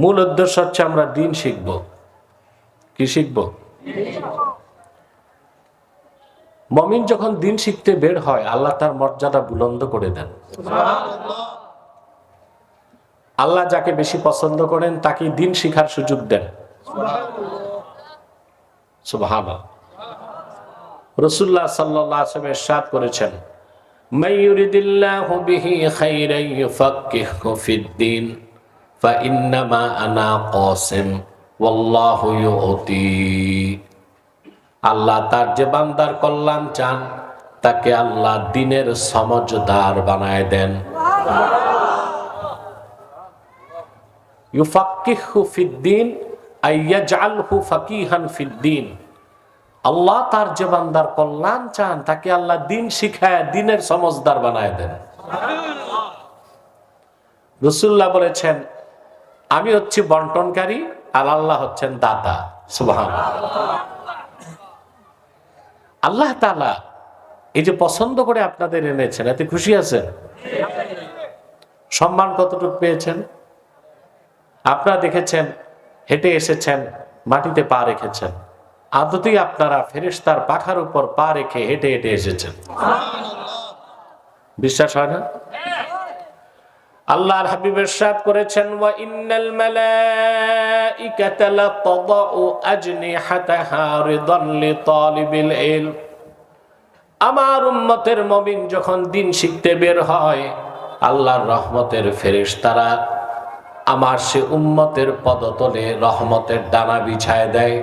মূল উদ্দেশ্য হচ্ছে আমরা দিন শিখব। কি শিখব? মমিন যখন দিন শিখতে বের হয়, আল্লাহ তার মর্যাদা বুলন্দ করে দেন। আল্লাহ যাকে বেশি পছন্দ করেন তাকে দিন শিখার সুযোগ দেন। রসুল্লাহ সাল্লাহ আসমের সাদ করেছেন মাইয়ুরিদিল্লাহ বিহি খাইরাই ফাক্কিহু ফিদ্দিন فإنما أنا قاسم والله يؤتي আল্লাহ তার যে বান্দার কল্যাণ চান তাকে আল্লাহ দিনের সমজদার বানায় দেন ইউফাক্কিহু ফিদ্দিন আইয়াজআলহু ফাকিহান ফিদ্দিন আল্লাহ তার যে বান্দার কল্যাণ চান তাকে আল্লাহ দিন শিখায় দিনের সমজদার বানায় দেন রসুল্লাহ বলেছেন আমি হচ্ছি বন্টনকারী আর আল্লাহ হচ্ছেন দাতা। সুবহান আল্লাহ তালা এই যে পছন্দ করে আপনাদের এনেছেন এতে খুশি আছেন? সম্মান কতটুকু পেয়েছেন? আপনারা দেখেছেন হেঁটে এসেছেন মাটিতে পা রেখেছেন। আদতেই আপনারা ফেরেশতার পাখার উপর পা রেখে হেঁটে হেঁটে এসেছেন। বিশ্বাস হয় না? আল্লাহর হাবিবের সাথ করেছেন, ওয়া ইন্নাল মালাইকাতা লাতাদাউ আজনিহাতাহা রিদান লিতালিবিল ইলম। আমার উম্মতের মমিন যখন দিন শিখতে বের হয়, আল্লাহর রহমতের ফেরেশতারা আমার সে উম্মতের পদতলে রহমতের ডানা বিছায় দেয়।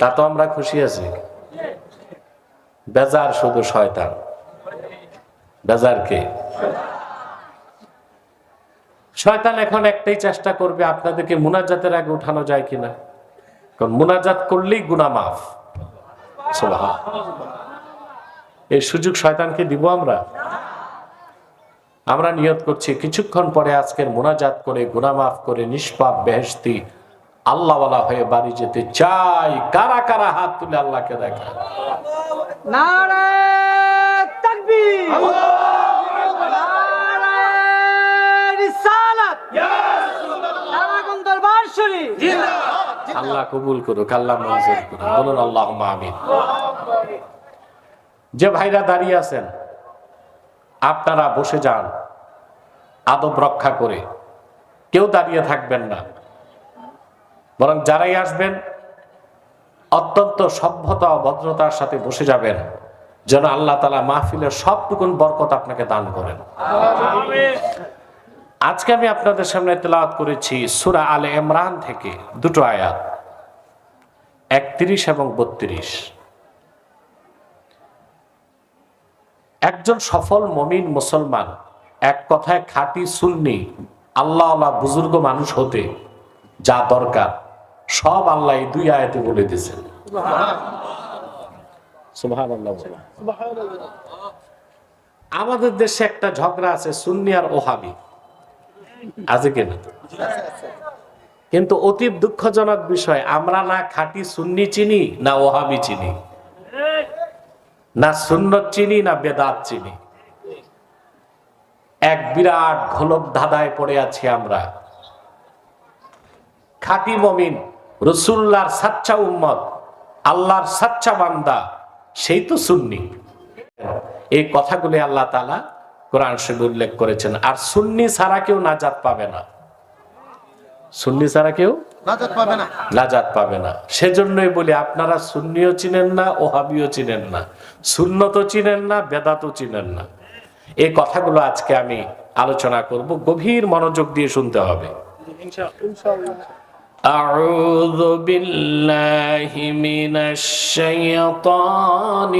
তা তো আমরা খুশি আছি। বেজার শুধু শয়তান। বেজার কে শয়তান এখন একটাই চেষ্টা করবে আপনাদেরকে মুনাজাতের আগে উঠানো যায় কিনা। কারণ মুনাজাত করলেই গুনা মাফ। এই সুযোগ শয়তানকে দিব আমরা? আমরা নিয়ত করছি কিছুক্ষণ পরে আজকের মোনাজাত করে গুনা মাফ করে নিষ্পাপ বেহেস্তি আল্লাহওয়ালা হয়ে বাড়ি যেতে চাই। কারা কারা হাত তুলে আল্লাহকে দেখা আল্লাহ কবুল করুক আল্লাহ মঞ্জুর করুক। বলুন আল্লাহ আমিন। যে ভাইরা দাঁড়িয়ে আছেন আপনারা বসে যান আদব রক্ষা করে। কেউ দাঁড়িয়ে থাকবেন না। বরং যারাই আসবেন অত্যন্ত সভ্যতা ও ভদ্রতার সাথে বসে যাবেন যেন আল্লাহ তালা মাহফিলের সবটুকুন বরকত আপনাকে দান করেন। আজকে আমি আপনাদের সামনে তেলাওয়াত করেছি সুরা আলে ইমরান থেকে দুটো আয়াত একত্রিশ এবং বত্রিশ। একজন সফল মমিন মুসলমান এক কথায় খাঁটি সুন্নি আল্লাহ আল্লাহ বুজুর্গ মানুষ হতে যা দরকার সব আল্লাহ এই দুই আয়াতে বলে দিয়েছেন। আমাদের দেশে একটা ঝগড়া আছে সুন্নি আর ওহাবি। আছে কিনা কিন্তু অতি দুঃখজনক বিষয়, আমরা না খাঁটি সুন্নি চিনি, না ওহাবি চিনি, না সুন্নত চিনি, না বেদাত চিনি। এক বিরাট ঘোলক ধাঁধায় পড়ে আছি আমরা। খাঁটি মমিন, রসুল্লার সাচ্চা উম্মত, আল্লাহর সাচ্চা বান্দা, সেই তো সুন্নি। এই কথাগুলি আল্লাহ তালা কোরআন শরীফে উল্লেখ করেছেন আর সুন্নি ছাড়া কেউ নাজাত পাবে না সুন্নি ছাড়া কেউ নাজাত পাবে না নাজাত পাবে না সেজন্যই বলি আপনারা সুন্নিও চিনেন না ওহাবিও চিনেন না সুন্নত চিনেন না বেদাতও চিনেন না এই কথাগুলো আজকে আমি আলোচনা করব গভীর মনোযোগ দিয়ে শুনতে হবে أعوذ بالله من الشيطان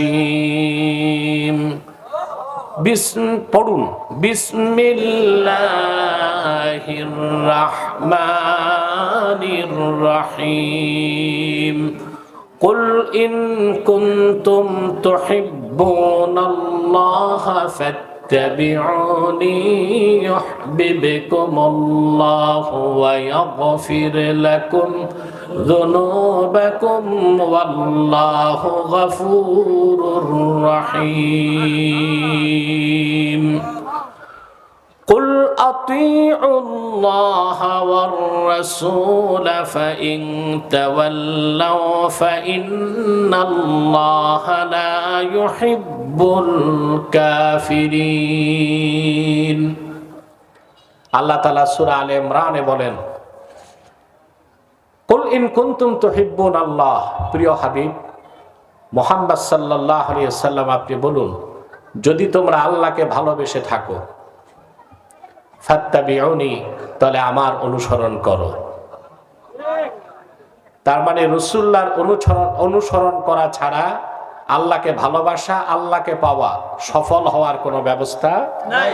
الرجيم বিসম পড়ুন বিসমিল্লাহির রাহমানির রহিম قل إن كنتم تحبون الله فاتبعوني يحببكم الله ويغفر لكم ذنوبكم والله غفور رحيم قل اطيعوا الله والرسول فان تولوا فان الله لا يحب الكافرين আল্লাহ তালা সুরা আল ইমরানে বলেন কুল ইন কুনতুম তুহিব্বুন আল্লাহ। প্রিয় হাবিব, মোহাম্মদ আলাইহি সাল্লাম আপনি বলুন, যদি তোমরা আল্লাহকে ভালোবেসে থাকো, ফাত্তাবিউনি, তাহলে আমার অনুসরণ করো। তার মানে রসুল্লাহর অনুসরণ অনুসরণ করা ছাড়া আল্লাহকে ভালোবাসা, আল্লাহকে পাওয়া সফল হওয়ার কোনো ব্যবস্থা নাই।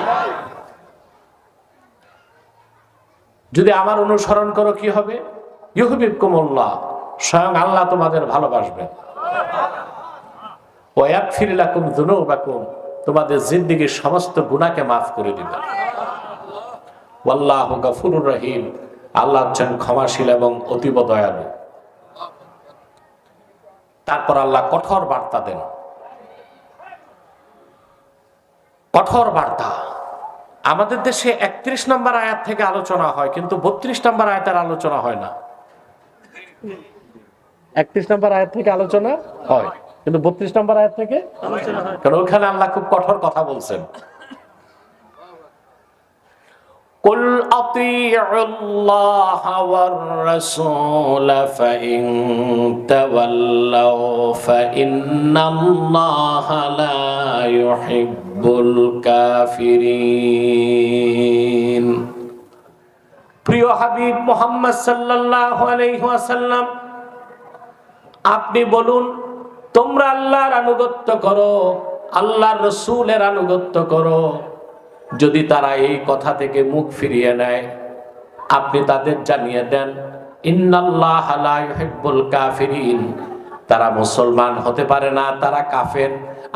যদি আমার অনুসরণ করো, কি হবে? ইহুবিব স্বয়ং আল্লাহ তোমাদের ভালোবাসবেন। ফিরিলাকুম তোমাদের জিন্দিগির সমস্ত গুনাহকে মাফ করে ওয়াল্লাহু রহিম, আল্লাহ হচ্ছেন ক্ষমাশীল এবং অতীব দয়ালু। তারপর আল্লাহ কঠোর বার্তা দেন। কঠোর বার্তা। আমাদের দেশে একত্রিশ নম্বর আয়াত থেকে আলোচনা হয়, কিন্তু বত্রিশ নম্বর আয়াতের আলোচনা হয় না। একত্রিশ নম্বর আয়াত থেকে আলোচনা হয় কিন্তু বত্রিশ নম্বর আয়াত থেকে কারণ ওখানে আল্লাহ খুব কঠোর কথা বলছেন قل أطيعوا الله والرسول فإن تولوا فإن الله لا يحب الكافرين প্রিয় হাবিব মোহাম্মদ ওয়াসাল্লাম, আপনি বলুন, তোমরা আল্লাহর আনুগত্য করো, আল্লাহর রসুলের আনুগত্য করো। যদি তারা এই কথা থেকে মুখ ফিরিয়ে নেয়, আপনি তাদের জানিয়ে দেন কাফিরিন। তারা মুসলমান হতে পারে না, তারা কাফের।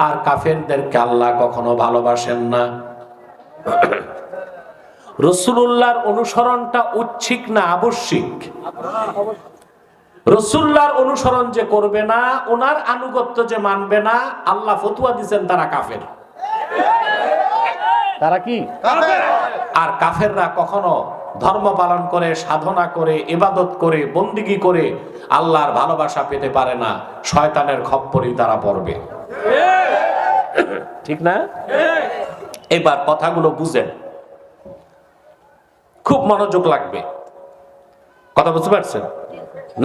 আর কাফেরদেরকে আল্লাহ কখনো ভালোবাসেন না। রসুল্লাহর অনুসরণটা উচ্ছিক না আবশ্যিক? রসুল্লাহর অনুসরণ যে করবে না ওনার আনুগত্য যে মানবে না আল্লাহ ফতুয়া দিচ্ছেন তারা কাফের। তারা কি? আর কাফেররা কখনো ধর্ম পালন করে সাধনা করে ইবাদত করে বন্দিগি করে আল্লাহর ভালোবাসা পেতে পারে না শয়তানের খপ্পরই তারা পড়বে। ঠিক। না? এবার কথাগুলো বুঝেন। খুব মনোযোগ লাগবে। কথা বুঝতে পারছেন?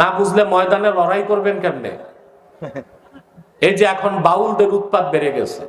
না বুঝলে ময়দানে লড়াই করবেন কেমনে? এই যে এখন বাউলদের উৎপাত বেড়ে গেছে।